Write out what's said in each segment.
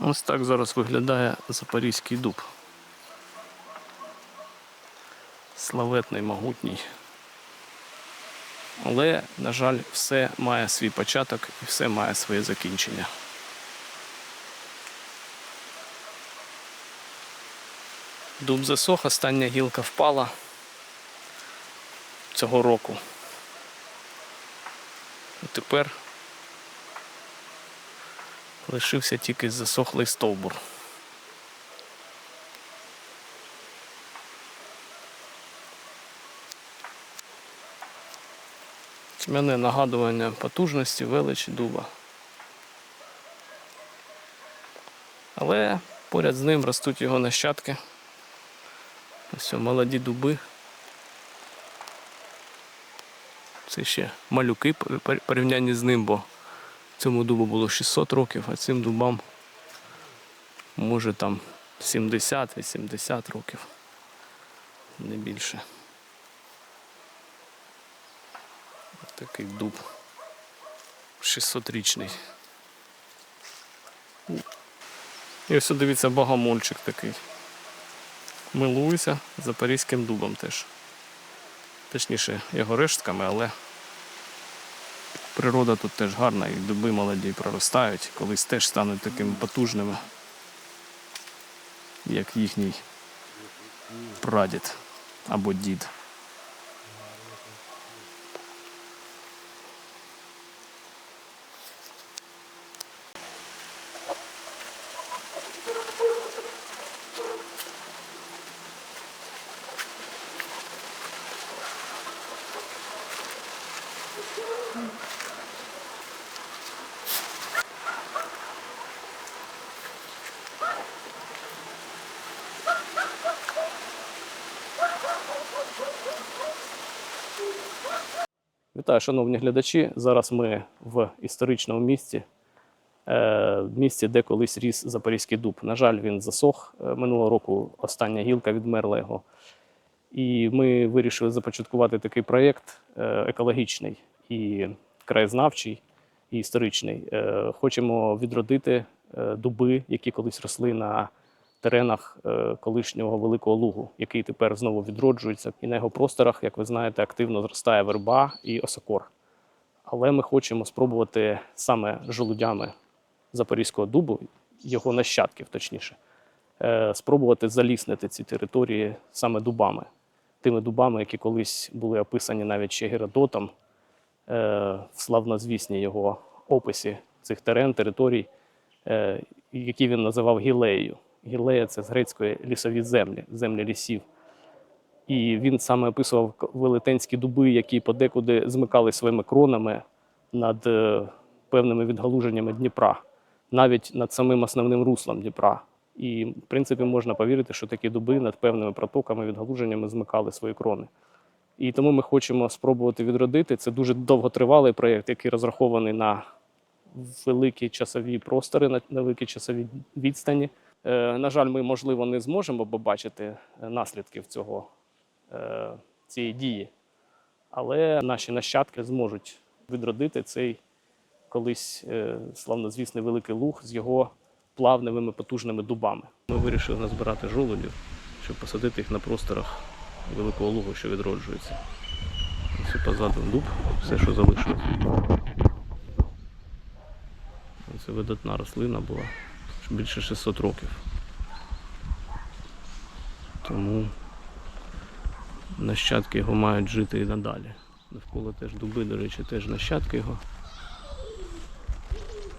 Ось так зараз виглядає Запорізький дуб. Славетний, могутній. Але, на жаль, все має свій початок і все має своє закінчення. Дуб засох, остання гілка впала цього року. І тепер лишився тільки засохлий стовбур. Тьмяне нагадування потужності, величі дуба. Але поряд з ним ростуть його нащадки. Ось молоді дуби. Це ще малюки пор- пор- порівнянні з ним, бо цьому дубу було 600 років, а цим дубам може там 70-80 років. Не більше. Такий дуб. 600-річний. І ось дивіться богомольчик такий. Милуюся запорізьким дубом теж. Точніше, його рештками, але природа тут теж гарна, і дуби молоді проростають, колись теж стануть такими потужними, як їхній прадід або дід. Вітаю, шановні глядачі. Зараз ми в історичному місті, е, місці, де колись ріс Запорізький дуб. На жаль, він засох. Е, Минулого року остання гілка відмерла його. І ми вирішили започаткувати такий проєкт е, екологічний і краєзнавчий, і історичний. Хочемо відродити дуби, які колись росли на теренах е, колишнього великого лугу, який тепер знову відроджується. І на його просторах, як ви знаєте, активно зростає верба і осокор. Але ми хочемо спробувати саме жолудями Запорізького дубу, його нащадків, точніше, е, спробувати заліснити ці території саме дубами, тими дубами, які колись були описані навіть ще Геродотом е, в славнозвісній його описі цих терен, територій, які він називав гілеєю. Гілея це з грецької лісові землі, землі лісів. І він саме описував велетенські дуби, які подекуди змикали своїми кронами над е, певними відгалуженнями Дніпра, навіть над самим основним руслом Дніпра. І, в принципі, можна повірити, що такі дуби над певними протоками, відгалуженнями змикали свої крони. І тому ми хочемо спробувати відродити. Це дуже довготривалий проєкт, який розрахований на великі часові простори, на великі часові відстані. Е, на жаль, ми, можливо, не зможемо побачити е, наслідків цього, е, цієї дії, але наші нащадки зможуть відродити цей колись славнозвісний великий луг з його плавневими потужними дубами. Ми вирішили назбирати жолудів, щоб посадити їх на просторах великого лугу, що відроджується. Ось позаду дуб, все, що залишилось. Це видатна рослина була більше 600 років. Тому нащадки його мають жити і надалі. Навколо теж дуби, до речі, теж нащадки його.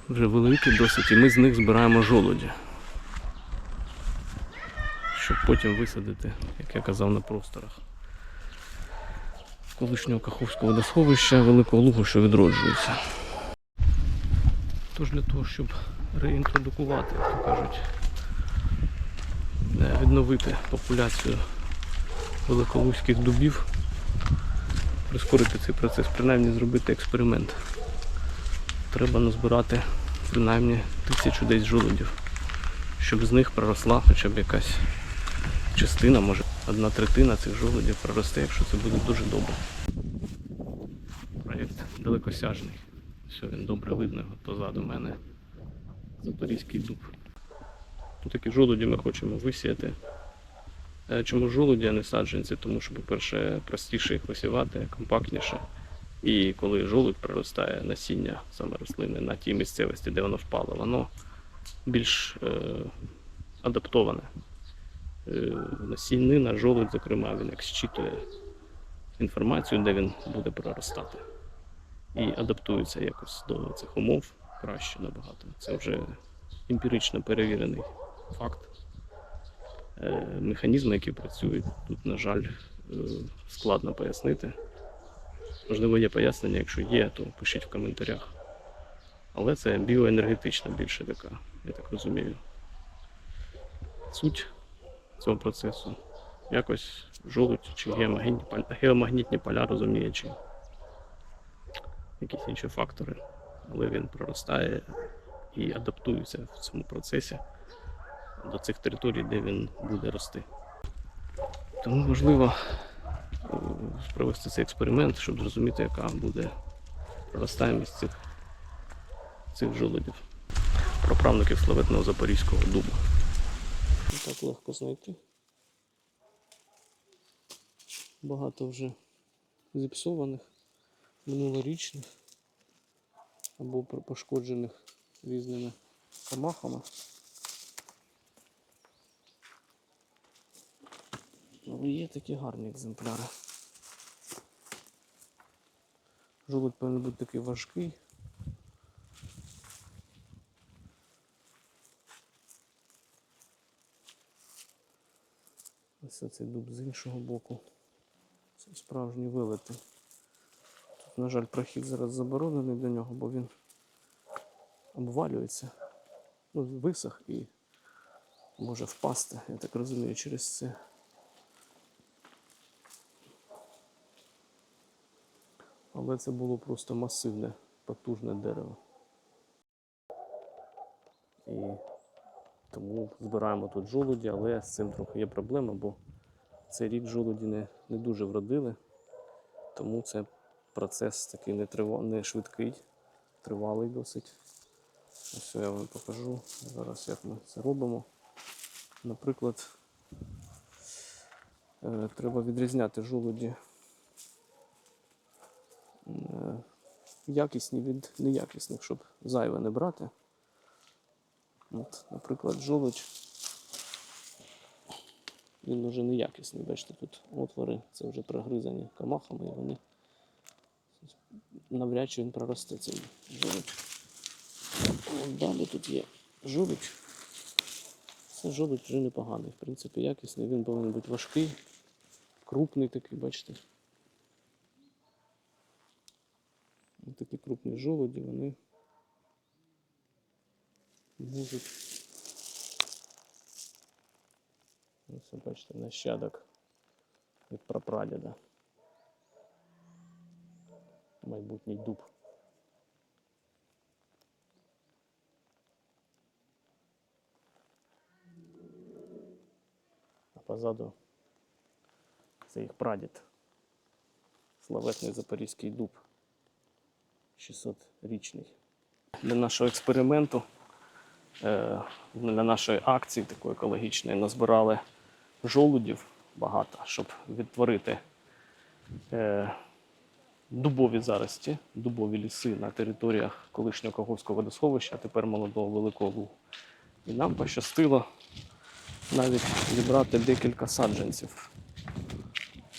Вже великі досить, і ми з них збираємо жолуді. Щоб потім висадити, як я казав, на просторах. Колишнього Каховського водосховища Великого Лугу, що відроджується. Тож для того, щоб реінтродукувати, як то кажуть, е, відновити популяцію великолуцьких дубів, прискорити цей процес, принаймні зробити експеримент. Треба назбирати принаймні тисячу десь жолудів, щоб з них проросла хоча б якась частина, може одна третина цих жолудів проросте, якщо це буде дуже добре. Проєкт далекосяжний. Все, він добре видно позаду мене. Запорізький дуб. Такі жолуді ми хочемо висіяти. Е, Чому жолуді, а не саджанці? Тому що, по-перше, простіше їх висівати, компактніше. І коли жолудь проростає насіння саме рослини на тій місцевості, де воно впало, воно більш е, адаптоване. Е, насіннина, жолудь, зокрема, він як зчитує інформацію, де він буде проростати. І адаптується якось до цих умов краще набагато. Це вже емпірично перевірений факт. Е, Механізми, які працюють, тут, на жаль, е, складно пояснити. Можливо, є пояснення, якщо є, то пишіть в коментарях. Але це біоенергетична більше така, я так розумію. Суть цього процесу. Якось жолудь чи геомагнітні поля, геомагнітні поля розуміє, чи якісь інші фактори. Але він проростає і адаптується в цьому процесі до цих територій, де він буде рости. Тому важливо е, провести цей експеримент, щоб зрозуміти, яка буде проростаємість цих, цих жолудів. Праправників славетного запорізького дубу. Не так легко знайти. Багато вже зіпсованих, минулорічних або пошкоджених різними комахами. Ну, є такі гарні екземпляри. Жолудь повинен бути такий важкий. Ось цей дуб з іншого боку. Це справжні вилети. На жаль, прохід зараз заборонений до нього, бо він обвалюється. Ну, висох і може впасти, я так розумію, через це. Але це було просто масивне, потужне дерево. І тому збираємо тут жолуді, але з цим трохи є проблема, бо цей рік жолуді не, не дуже вродили. Тому це процес такий не, трива, не швидкий, тривалий досить. Ось я вам покажу зараз, як ми це робимо. Наприклад, е, треба відрізняти жолуді е, якісні від неякісних, щоб зайве не брати. От, наприклад, жолудь. Він вже неякісний. Бачите, тут отвори, це вже прогризані камахами, і вони навряд чи він проросте цей жолудь. Далі тут є жолудь. Це жолудь вже непоганий. В принципі, якісний. Він повинен бути важкий, крупний такий, бачите. Ось Такі крупні жолуді, вони можуть. Ось бачите, нащадок від прапрадіда. Майбутній дуб. А позаду це їх прадід. Славетний запорізький дуб. 600-річний. Для нашого експерименту, е, для нашої акції такої екологічної, назбирали жолудів багато, щоб відтворити е, дубові зарості, дубові ліси на територіях колишнього Каховського водосховища, а тепер молодого Великого Лугу. І нам пощастило навіть зібрати декілька саджанців.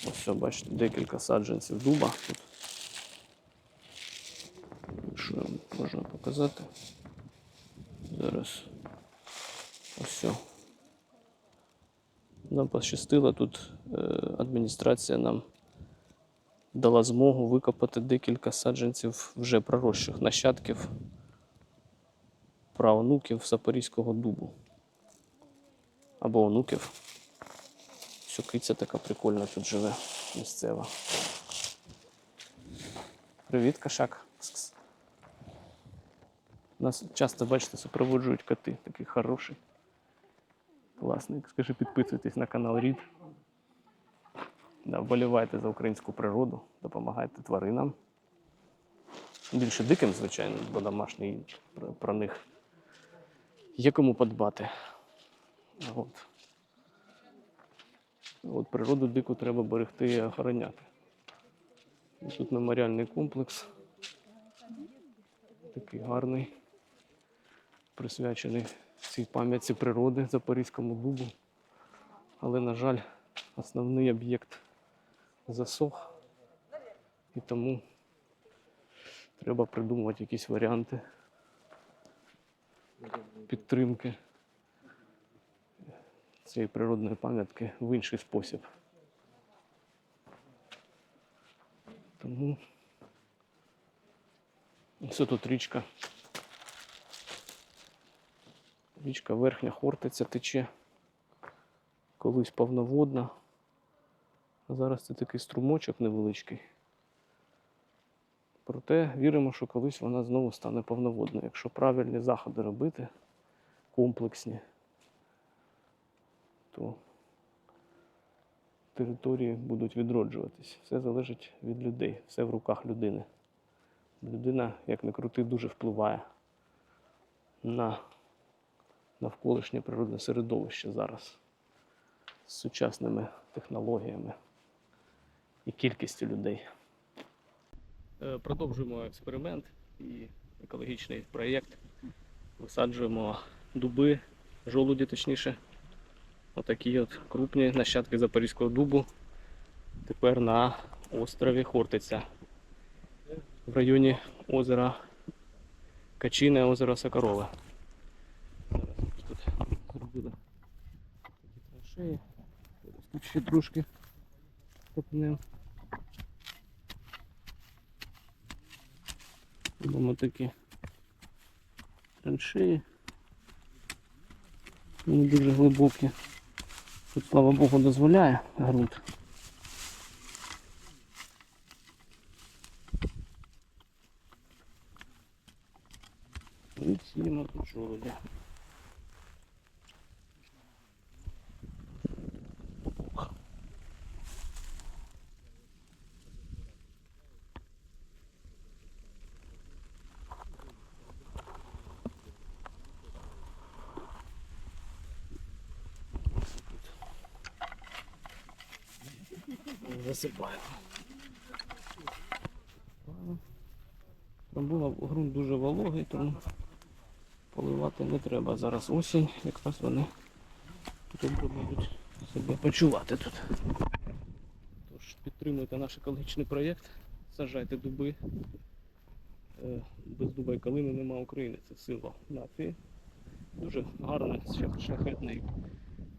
Ось, бачите, декілька саджанців дуба. Тут Якщо вам можна показати. Зараз. Ось. Нам пощастило, тут е, адміністрація нам дала змогу викопати декілька саджанців вже проросших нащадків правонуків Запорізького дубу. Або онуків. Що киця така прикольна тут живе місцева. Привіт, кошак. Нас часто, бачите, супроводжують коти, такий хороший. Класний. Скажи, підписуйтесь на канал Рід. Вболівайте за українську природу, допомагайте тваринам. Більше диким, звичайно, бо домашній про, про них є кому подбати. От. От природу дику треба берегти і охороняти. Тут меморіальний комплекс. Такий гарний, присвячений цій пам'ятці природи Запорізькому дубу. Але, на жаль, основний об'єкт засох. І тому треба придумувати якісь варіанти підтримки цієї природної пам'ятки в інший спосіб. Тому ось тут річка. Річка Верхня Хортиця тече. Колись повноводна. А зараз це такий струмочок невеличкий. Проте віримо, що колись вона знову стане повноводною, якщо правильні заходи робити, комплексні, то території будуть відроджуватись. Все залежить від людей, все в руках людини. Людина, як не крути, дуже впливає на навколишнє природне середовище зараз з сучасними технологіями і кількістю людей. Е, Продовжуємо експеримент і екологічний проєкт. Висаджуємо дуби, жолуді точніше. Отакі от крупні нащадки Запорізького дубу. Тепер на острові Хортиця. В районі озера Качине, озеро Сокорове. Тут зробили такі траншеї. Тут ще трошки копнемо. Робимо такі траншеї. Вони дуже глибокі. Тут, слава Богу, дозволяє ґрунт. І сіємо тут жолуді. Там був ґрунт дуже вологий, тому поливати не треба. Зараз осінь, якраз вони добре будуть себе почувати тут. Тож підтримуйте наш екологічний проєкт, саджайте дуби. Е, Без дуба і калини нема України, це символ нації. Дуже гарне, шляхетне і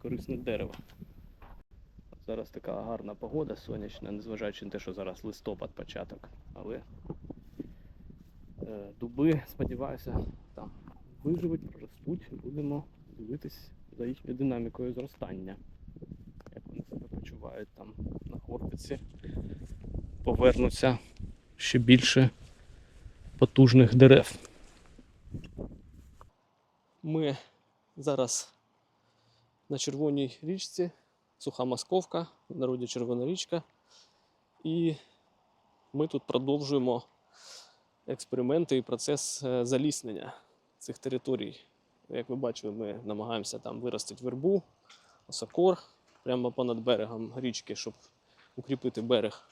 корисне дерево. Зараз така гарна погода сонячна, незважаючи на те, що зараз листопад початок. Але е, дуби, сподіваюся, там виживуть, проростуть, будемо дивитись за їхньою динамікою зростання. Як вони себе почувають там на хортиці, повернуться ще більше потужних дерев. Ми зараз на червоній річці, суха московка, в народі Червона річка. І ми тут продовжуємо експерименти і процес е, заліснення цих територій. Як ви бачили, ми намагаємося там виростити вербу, осокор прямо понад берегом річки, щоб укріпити берег.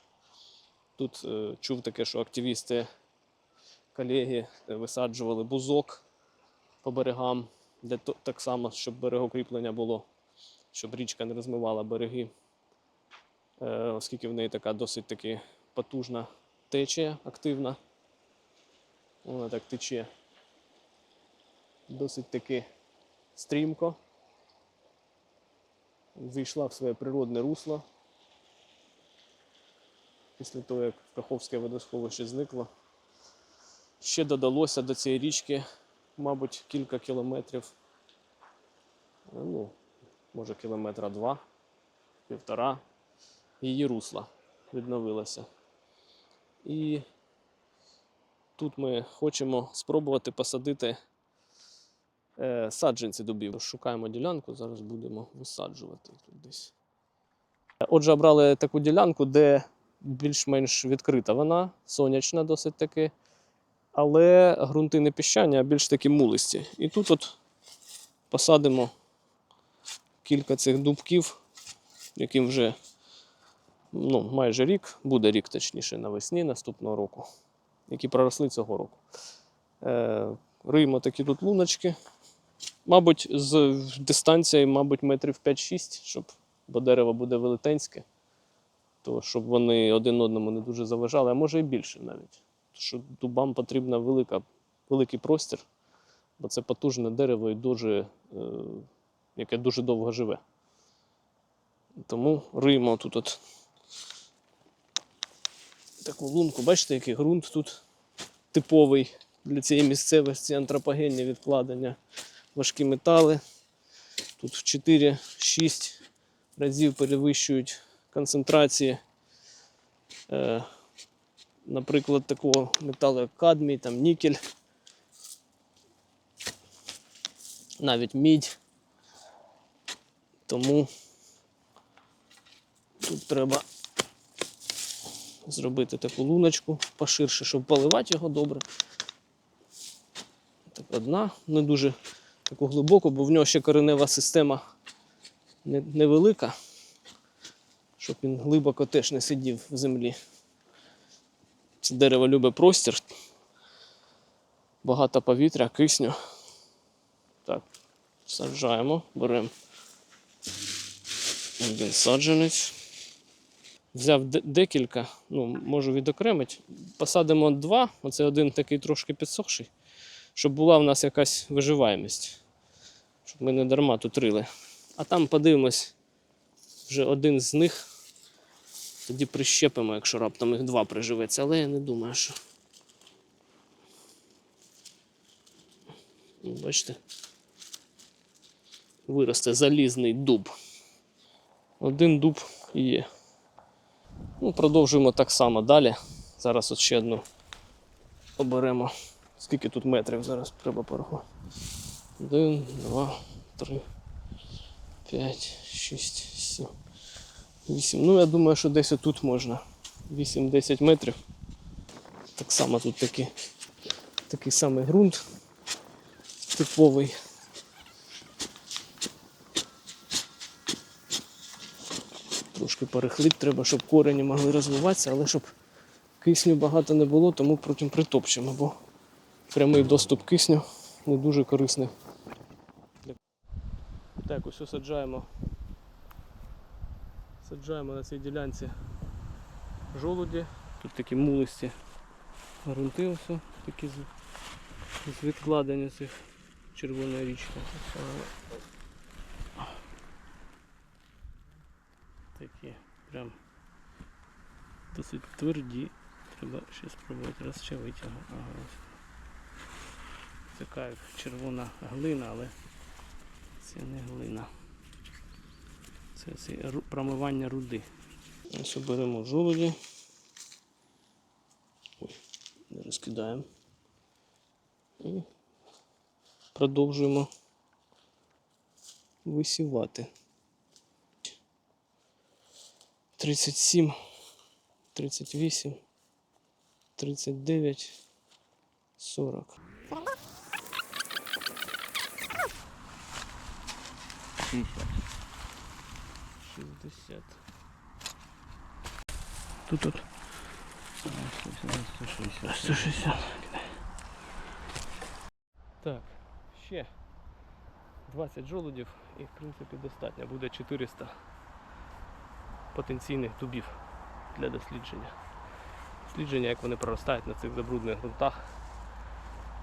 Тут е, чув таке, що активісти, колеги е, висаджували бузок по берегам, для так само, щоб берегокріплення було, щоб річка не розмивала береги, е, оскільки в неї така досить таки потужна течія активна. Вона так тече досить таки стрімко. Зійшла в своє природне русло. Після того, як Каховське водосховище зникло. Ще додалося до цієї річки, мабуть, кілька кілометрів. Ну, може кілометра два, півтора. Її русла відновилося. І тут ми хочемо спробувати посадити е, саджанці дубів. Шукаємо ділянку, зараз будемо висаджувати тут десь. Отже, обрали таку ділянку, де більш-менш відкрита вона, сонячна досить таки, але ґрунти не піщані, а більш такі мулисті. І тут от посадимо кілька цих дубків, яким вже ну, майже рік, буде рік точніше навесні наступного року, які проросли цього року. Е, риємо такі тут луночки. Мабуть, з дистанції, мабуть, метрів 5-6, щоб, бо дерево буде велетенське, то щоб вони один одному не дуже заважали, а може і більше навіть. Що дубам потрібна велика, великий простір, бо це потужне дерево і дуже, е, яке дуже довго живе. Тому риємо тут от таку лунку. Бачите, який ґрунт тут типовий для цієї місцевості, антропогенні відкладення, важкі метали. Тут в 4-6 разів перевищують концентрації, е, наприклад, такого металу, як кадмій, там нікель, навіть мідь. Тому тут треба зробити таку луночку поширше, щоб поливати його добре. Так, одна, не дуже таку глибоку, бо в нього ще коренева система невелика, щоб він глибоко теж не сидів в землі. Це дерево любить простір, багато повітря, кисню. Так, саджаємо, беремо один саджанець. Взяв декілька, ну, можу відокремити. Посадимо два, оце один такий трошки підсохший, щоб була в нас якась виживаємість. Щоб ми не дарма тут рили. А там подивимось, вже один з них. Тоді прищепимо, якщо раптом їх два приживеться, але я не думаю, що. Бачите? Виросте залізний дуб. Один дуб є. Ну, продовжуємо так само далі. Зараз от ще одну оберемо. Скільки тут метрів зараз треба порахувати? Один, два, три, п'ять, шість, сім, вісім. Ну, я думаю, що десь тут можна. 8-10 метрів. Так само тут такі, такий самий ґрунт типовий. Трошки перехлип треба, щоб корені могли розвиватися, але щоб кисню багато не було, тому потім притопчемо, бо прямий доступ кисню не дуже корисний. Так, ось саджаємо. Саджаємо на цій ділянці жолуді. Тут такі мулисті грунти, ось такі з відкладення цих червоної річки. Ось вона. Такі прям досить тверді. Треба ще спробувати розчавити його. Ага, ось. Така як червона глина, але це не глина. Це, це промивання руди. Ось беремо жолуді. Ой, не розкидаємо. І продовжуємо висівати. 37, 38, 39, 40. 60. Тут тут. 160. Так, ще 20 жолудів і в принципі достатньо. Буде 400 потенційних дубів для дослідження. Дослідження, як вони проростають на цих забруднених ґрунтах,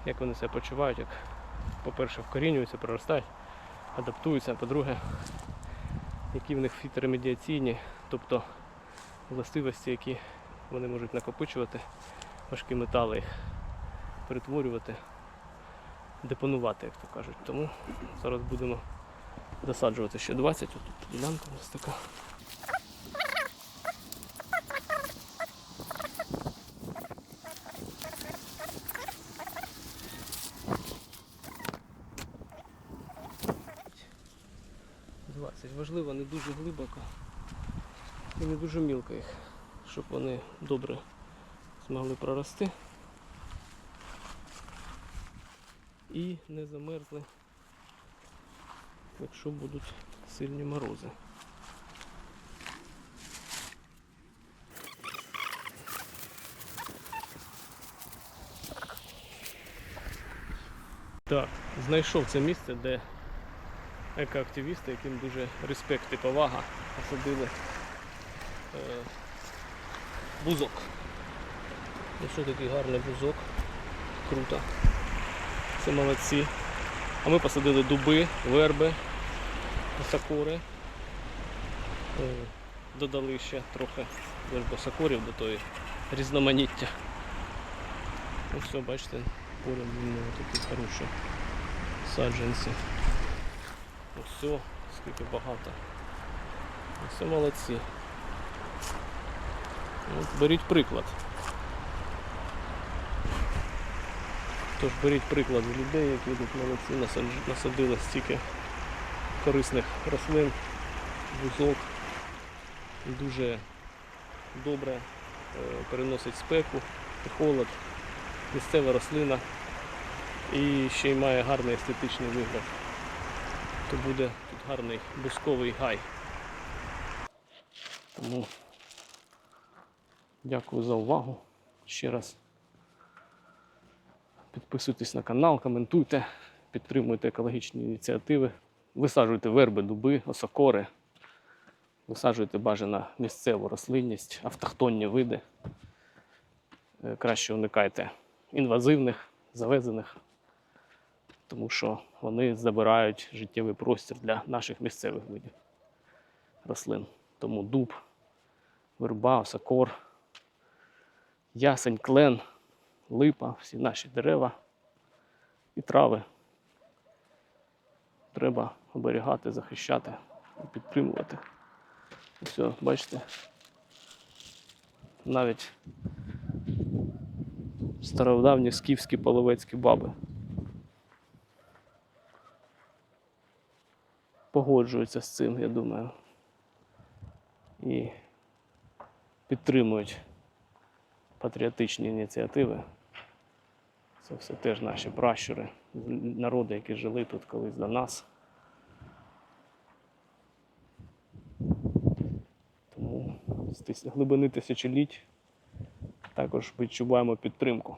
як вони себе почувають, як, по-перше, вкорінюються, проростають, адаптуються, а по-друге, які в них фіторемедіаційні, тобто властивості, які вони можуть накопичувати, важкі метали їх перетворювати, депонувати, як то кажуть. Тому зараз будемо досаджувати ще 20. Ось тут ділянка у нас така. Важливо не дуже глибоко і не дуже мілко їх, щоб вони добре змогли прорости і не замерзли якщо будуть сильні морози. Так, знайшов це місце, де екоактивісти, яким дуже респект і повага, посадили е, бузок. Ну що такий гарний бузок. Круто. Це молодці. А ми посадили дуби, верби, сакури. Е, Додали ще трохи вербосакурів до тої різноманіття. Ну все, бачите, поряд такі хороші саджанці. Ну все, скільки багато. Ну, Все молодці. От, беріть приклад. Тож беріть приклад з людей, які тут молодці насадили стільки корисних рослин, бузок. Дуже добре е, переносить спеку холод. Місцева рослина і ще й має гарний естетичний вигляд. То буде тут гарний бусковий гай. Тому дякую за увагу ще раз. Підписуйтесь на канал, коментуйте, підтримуйте екологічні ініціативи, висаджуйте верби, дуби, осокори, висаджуйте бажано місцеву рослинність, автохтонні види. Е, Краще уникайте інвазивних, завезених, тому що вони забирають життєвий простір для наших місцевих видів рослин. Тому дуб, верба, осокор, ясень, клен липа, всі наші дерева і трави. Треба оберігати, захищати і підтримувати. Все, бачите, навіть стародавні скіфські половецькі баби погоджуються з цим, я думаю, і підтримують патріотичні ініціативи. Це все теж наші пращури, народи, які жили тут колись до нас. Тому з глибини тисячоліть також відчуваємо підтримку.